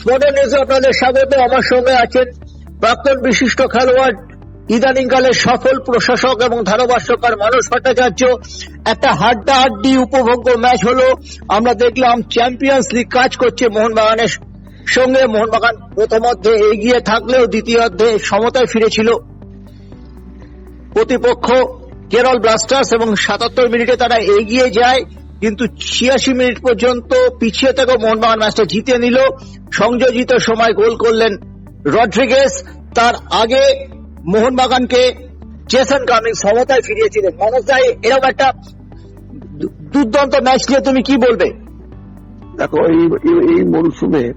স্পোর্টের নিউজে আপনাদের স্বাগত। আমার সঙ্গে আছেন প্রাক্তন বিশিষ্ট খেলোয়াড়, ইদানিংকালের সফল প্রশাসক এবং ধারাভাষ্যকার মানস ভট্টাচার্য। একটা হাড্ডাহাড্ডি উপভোগ্য ম্যাচ হলো। আমরা দেখলাম চ্যাম্পিয়ন্স লিগ কাজ করছে মোহনবাগানের সঙ্গে। মোহনবাগান প্রথমার্ধে এগিয়ে থাকলেও দ্বিতীয়ার্ধে সমতায় ফিরেছিল প্রতিপক্ষ কেরল ব্লাস্টার্স এবং সাতাত্তর মিনিটে তারা এগিয়ে যায়। কিন্তু ছিয়াশি মিনিট পর্যন্ত পিছিয়ে থেকেও মোহনবাগান ম্যাচটা জিতে নিল। সংযোজিত সময় গোল করলেন রড্রিগেস তার আগে মোহনবাগানকে জেসন কামিং সমতায় ফিরিয়েছিলেন। মনোজ দাই এরকম একটা দুর্দান্ত ম্যাচ নিয়ে তুমি কি বলবে? দেখো, এই, এই- মরশুমে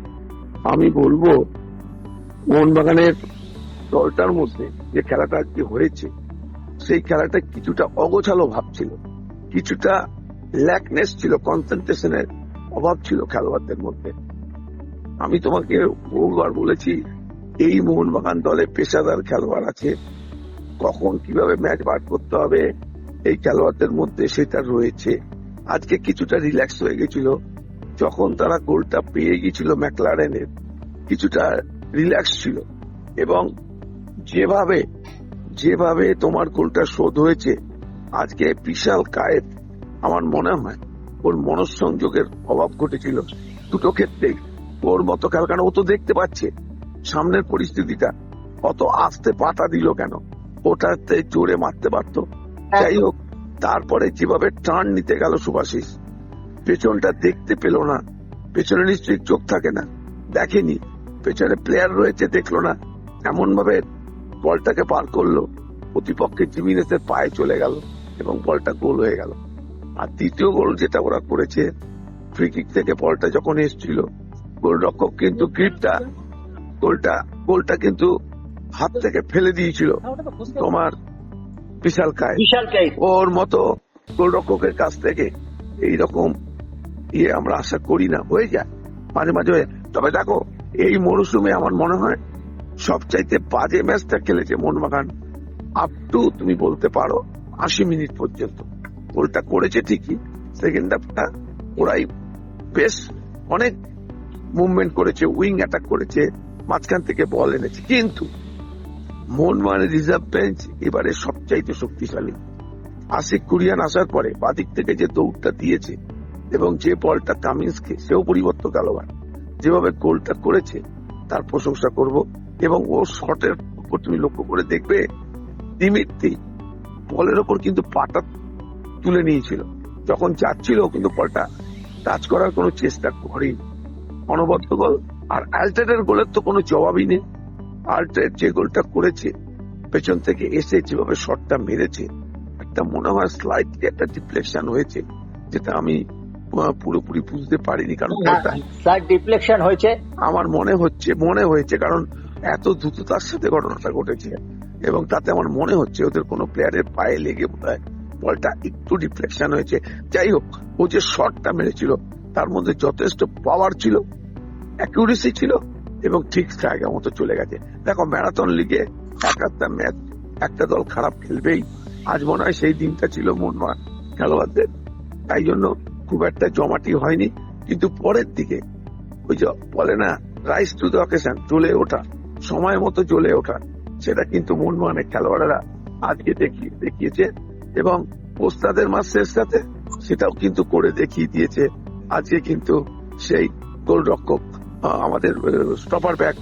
আমি বলব মোহনবাগানের দলটার মধ্যে যে খেলাটা আজকে হয়েছে, সেই খেলাটা কিছুটা অগোছালো ভাব ছিল। কিছুটা ল্যাকনেস ছিল কনসেন্ট্রেশনের অভাব ছিল খেলোয়াড়দের মধ্যে। আমি তোমাকে বহুবার বলেছি, এই মোহনবাগান দলে পেশাদার খেলোয়াড় আছে। কখন কীভাবে ম্যাচ বার করতে হবে, এই খেলোয়াড়দের মধ্যে সেটা রয়েছে। আজকে কিছুটা রিল্যাক্স হয়ে গেছিল। যখন তারা গোলটা পেয়ে গিয়েছিল ম্যাকলারেনের কিছুটা রিল্যাক্স ছিল। এবং যেভাবে যেভাবে তোমার গোলটা শোধ হয়েছে, আজকে বিশাল কায়েত আমার মনে হয় ওর মনঃসংযোগের অভাব ঘটেছিল। দুটো ক্ষেত্রেই। ওর মতো খেলা কারণ ও তো দেখতে পাচ্ছে। সামনের পরিস্থিতিটা অত আস্তে পাতা দিল কেন? ওটাতে জোরে মারতে পারতো? যাই হোক, তারপরে যেভাবে টার্ন নিতে গেল সুভাষিস? পেছনটা দেখতে পেল না। পেছনে নিশ্চয়ই চোখ থাকে না। দেখেনি। পেছনে প্লেয়ার রয়েছে, দেখল না। এমন ভাবে বলটাকে পার করল। প্রতিপক্ষের জিমিনেসের পায়ে চলে গেল এবং বলটা গোল হয়ে গেল। আর দ্বিতীয় গোল যেটা ওরা করেছে ফ্রি কিক থেকে বলটা যখন এসেছিল গোলরক্ষক কিন্তু গ্রিপটা গোলটা গোলটা কিন্তু হাত থেকে ফেলে দিয়েছিল। তোমার বিশাল কায়। ওর মতো গোলরক্ষকের কাছ থেকে এইরকম ইয়ে আমরা আশা করি না হয়ে যায়। মাঝে মাঝে তবে দেখো এই মরশুমে আমার মনে হয় সবচাইতে বাজে ম্যাচটা খেলেছে মোহনবাগান আপ টু তুমি বলতে পারো আশি মিনিট পর্যন্ত। গোলটা করেছে ঠিকই সেকেন্ড হাফটা ওরাই বেশ অনেক মুভমেন্ট করেছে উইং অ্যাটাক করেছে, মাঝখান থেকে বল এনেছে। কিন্তু মোহনবাগানের রিজার্ভ বেঞ্চ এবারে সবচাইতে শক্তিশালী। আশিক কুরিয়ান আসার পরে বাদিক থেকে যে দৌড়টা দিয়েছে এবং যে বলটা কামিন্সকে, সেও পরিবর্তন খেলোয়াড় যেভাবে গোলটা করেছে, তার প্রশংসা করব এবং ও শটের উপর তুমি লক্ষ্য করে দেখবে দিমিত্রি বলের ওপর কিন্তু পাটা তুলে নিয়েছিল। যখন যাচ্ছিল কিন্তু বলটা টাচ করার কোনো চেষ্টা করেনি। অনবদ্য গোল আর অ্যালটেটের গোলের তো কোনো জবাবই নেই। আলটেট যে গোলটা করেছে পেছন থেকে এসে যেভাবে শটটা মেরেছে একটা মনে হয় স্লাইডলি একটা ডিফ্লেকশন হয়েছে যেটা আমি পুরোপুরি বুঝতে পারিনি কারণ ডিফ্লেকশন হয়েছে। আমার মনে হচ্ছে মনে হয়েছে কারণ এত দ্রুততার সাথে ঘটনাটা ঘটেছে এবং তাতে আমার মনে হচ্ছে ওদের কোনো প্লেয়ারের পায়ে লেগে বোধ হয় বলটা একটু ডিফ্লেকশন হয়েছে। যাই হোক, ও যে শটটা মেরেছিল, তার মধ্যে যথেষ্ট পাওয়ার ছিল অ্যাকিউরেসি ছিল এবং ঠিক জায়গা মতো চলে গেছে। দেখো ম্যারাথন লিগে এক একটা ম্যাচ একটা দল খারাপ খেলবেই। আজ মনে হয় সেই দিনটা ছিল মনমান খেলোয়াড়দের। তাই জন্য খুব একটা জমাটি হয়নি। কিন্তু পরের দিকে, ওই যে বলে না রাইস টু দ্য অকেশন চলে ওঠা, সময় মতো চলে ওঠা, সেটা কিন্তু মনমানের খেলোয়াড়েরা আজকে দেখিয়ে দেখিয়েছে। এবং ওস্তাদের মাসের সাথে সেটাও কিন্তু করে দেখিয়ে দিয়েছে। আজকে কিন্তু সেই গোলরক্ষক আমাদের স্টপার ব্যাক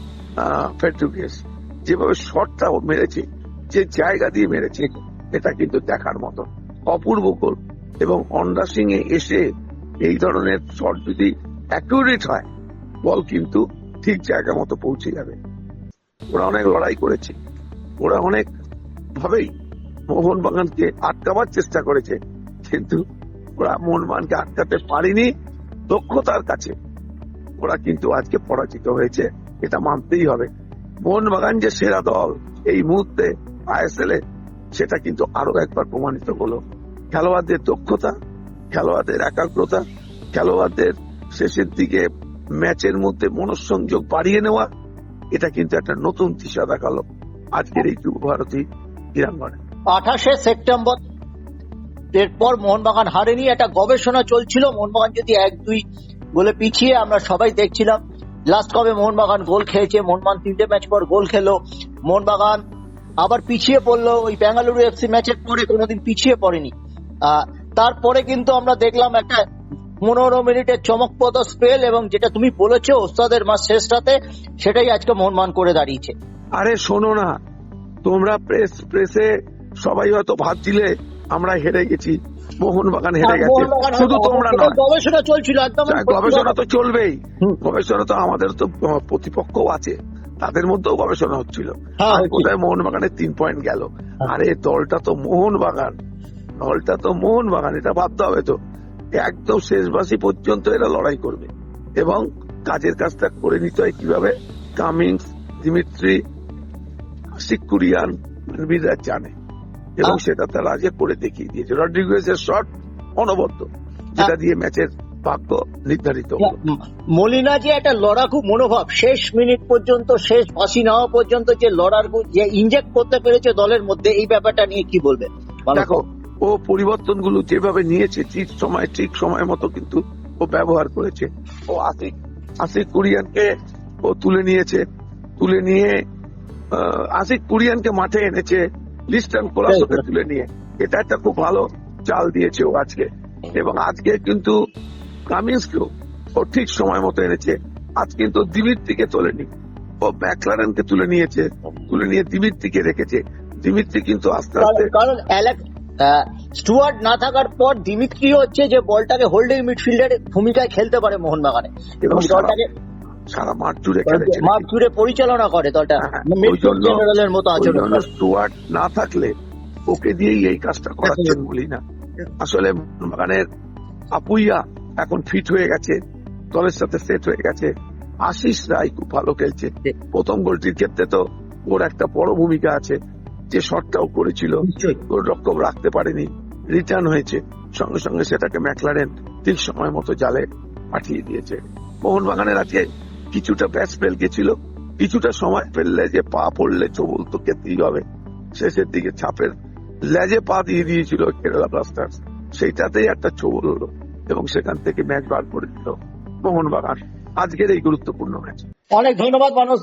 ফেডরুকেস যেভাবে শটটা মেরেছে, যে জায়গা দিয়ে মেরেছে, এটা কিন্তু দেখার মতো। অপূর্ব গোল এবং অন্ডা সিং এ এসে এই ধরনের শট যদি অ্যাকিউরেট হয় বল কিন্তু ঠিক জায়গা মতো পৌঁছে যাবে। ওরা অনেক লড়াই করেছে। ওরা অনেক ভাবেই মোহনবাগানকে আটকাবার চেষ্টা করেছে। কিন্তু ওরা মোহনবাগানকে আটকাতে পারেনি দক্ষতার কাছে। ওরা কিন্তু আজকে পরাজিত হয়েছে, এটা মানতেই হবে। মোহনবাগান যে সেরা দল এই মুহূর্তে আইএসএল এ, সেটা কিন্তু আরও একবার প্রমাণিত হলো। খেলোয়াড়দের দক্ষতা, খেলোয়াড়দের একাগ্রতা, খেলোয়াড়দের শেষের দিকে ম্যাচের মধ্যে মনঃসংযোগ বাড়িয়ে নেওয়া, এটা কিন্তু একটা নতুন দিশা দেখাল আজকের এই যুব ভারতী ক্রীড়াঙ্গনে। আঠাশে সেপ্টেম্বর। এরপর মোহনবাগান হারেনি, একটা গবেষণা চলছিল। মোহনবাগান যদি এক দুই গোলে পিছিয়ে আমরা সবাই দেখছিলাম লাস্ট কবে মোহনবাগান গোল খেয়েছে, মোহনবাগান তিনটে ম্যাচ পর গোল খেলো, মোহনবাগান আবার পিছিয়ে পড়ল, ওই বেঙ্গালুরু এফসি ম্যাচের পরে কোনোদিন পিছিয়ে পড়েনি। তারপরে কিন্তু আমরা দেখলাম একটা পনেরো মিনিটের চমকপ্রদ স্পেল এবং যেটা তুমি বলেছ, ওস্তাদের মাস শেষটাতে সেটাই আজকে মোহনবাগান করে দাঁড়িয়েছে। আরে শোনো না, তোমরা প্রেস প্রেসে সবাই হয়তো ভাবছিলে আমরা হেরে গেছি মোহনবাগান হেরে গেছে। শুধু তোমরা নয়। গবেষণা চলছিল একদম। গবেষণা তো চলবেই। গবেষণা তো আমাদের তো আহ, প্রতিপক্ষও আছে। তাদের মধ্যেও গবেষণা হচ্ছিল। হ্যাঁ, আর হচ্ছিল। কোথায় মোহনবাগানের তিন পয়েন্ট গেল। আরে দলটা তো মোহনবাগান। দলটা তো মোহনবাগান এটা ভাবতে হবে তো। একদম শেষবাসী পর্যন্ত এরা লড়াই করবে। এবং কাজের কাজটা করে নিতে হয় কীভাবে? কামিংস দিমিত্রি সিকুরিয়ান মানবীররা জানে। এবং সেটা তারা আজকে করে দেখিয়ে দিয়েছে। রড্রিগুয়েজের শট অনবদ্য যেটা দিয়ে ম্যাচের ভাগ্য নির্ধারিত মলিনা যে একটা লড়াকু মনোভাব শেষ মিনিট পর্যন্ত শেষ ফাঁসি নেওয়া পর্যন্ত যে লড়ার যে ইনজেক্ট করতে পেরেছে দলের মধ্যে এই ব্যাপারটা নিয়ে কি বলবেন দেখো ও পরিবর্তনগুলো যেভাবে নিয়েছে ঠিক সময় ঠিক সময় মতো কিন্তু ও ব্যবহার করেছে। ও আশিক আশিক কুরিয়ানকে ও তুলে নিয়েছে। তুলে নিয়ে আশিক কুরিয়ানকে মাঠে এনেছে। লিস্টন কোলাসোকে তুলে নিয়ে। এটা একটা খুব ভালো চাল দিয়েছে ও আজকে। এবং আজকে কিন্তু কামিন্সকেও ও ঠিক সময় মতো এনেছে। আজ কিন্তু দিমিত্রিকে তোলেনি। ও ম্যাকলারেনকে তুলে নিয়েছে। তুলে নিয়ে দিমিত্রিকে রেখেছে। দিমিত্রি কিন্তু আস্তে আস্তে কারণ- স্টুয়ার্ট না থাকার পর দিমিত্রি হচ্ছে যে বলটাকে হোল্ডিং মিডফিল্ডের ভূমিকায় খেলতে পারে মোহনবাগানে। এবং এবং দলটাকে সারা মাঠ জুড়ে খেলেছে মাঠ জুড়ে পরিচালনা করে দলটা। হ্যাঁ, জেনারেলের মতো আচরণ স্টুয়ার্ট না থাকলে ওকে দিয়েই এই কাজটা করাচ্ছেন বলি না। আসলে বাগানের আপুইয়া এখন ফিট হয়ে গেছে দলের সাথে সেট হয়ে গেছে। আশিস রায় খুব ভালো খেলছে। প্রথম গোলটির ক্ষেত্রে তো ওর একটা বড় ভূমিকা আছে। যে শটটাও করেছিল নিশ্চয়ই। ওর রক্ষক রাখতে পারেনি রিটার্ন হয়েছে। সঙ্গে সঙ্গে সেটাকে ম্যাকলারেন ঠিক সময় মতো জালে পাঠিয়ে দিয়েছে। মোহনবাগানের আজকে কিছুটা ফেল গেছিল, কিছুটা সময় ফেললে যে পা পড়লে চবল তো খেতেই হবে। শেষের দিকে ছাপের লেজে পা দিয়ে দিয়েছিল কেরালা ব্লাস্টার্স সেইটাতেই একটা চবল হলো এবং সেখান থেকে ম্যাচ বার করে দিল মোহনবাগান। আজকের এই গুরুত্বপূর্ণ ম্যাচ। অনেক ধন্যবাদ মানুষ